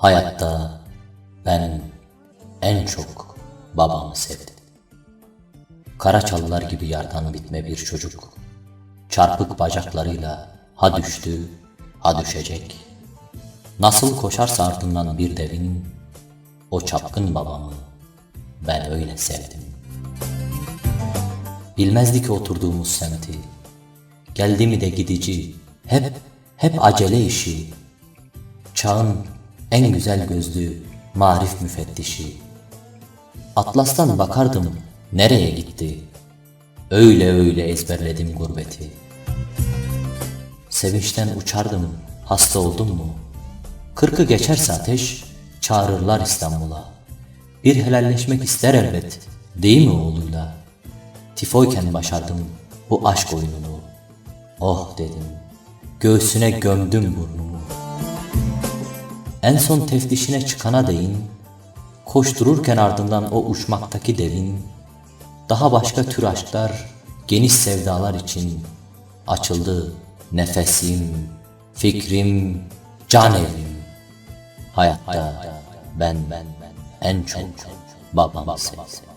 Hayatta ben en çok babamı sevdim. Karaçalılar gibi yardan bitme bir çocuk. Çarpık bacaklarıyla ha düştü, ha düşecek. Nasıl koşarsa ardından bir devin, o çapkın babamı ben öyle sevdim. Bilmezdi ki oturduğumuz semti. Geldi mi de gidici, hep, hep acele işi. Çağın en güzel gözlü marif müfettişi. Atlas'tan bakardım nereye gitti. Öyle öyle ezberledim gurbeti. Sevinçten uçardım hasta oldum mu? Kırkı geçerse ateş çağırırlar İstanbul'a. Bir helalleşmek ister elbet değil mi oğluyla? Tifoyken başardım bu aşk oyununu. Oh dedim, göğsüne gömdüm burnumu. En son teftişine çıkana değin, koştururken ardından o uçmaktaki devin, daha başka tür aşklar, geniş sevdalar için açıldı nefesim, fikrim, can evim. Hayatta ben, en çok babamı sevdim.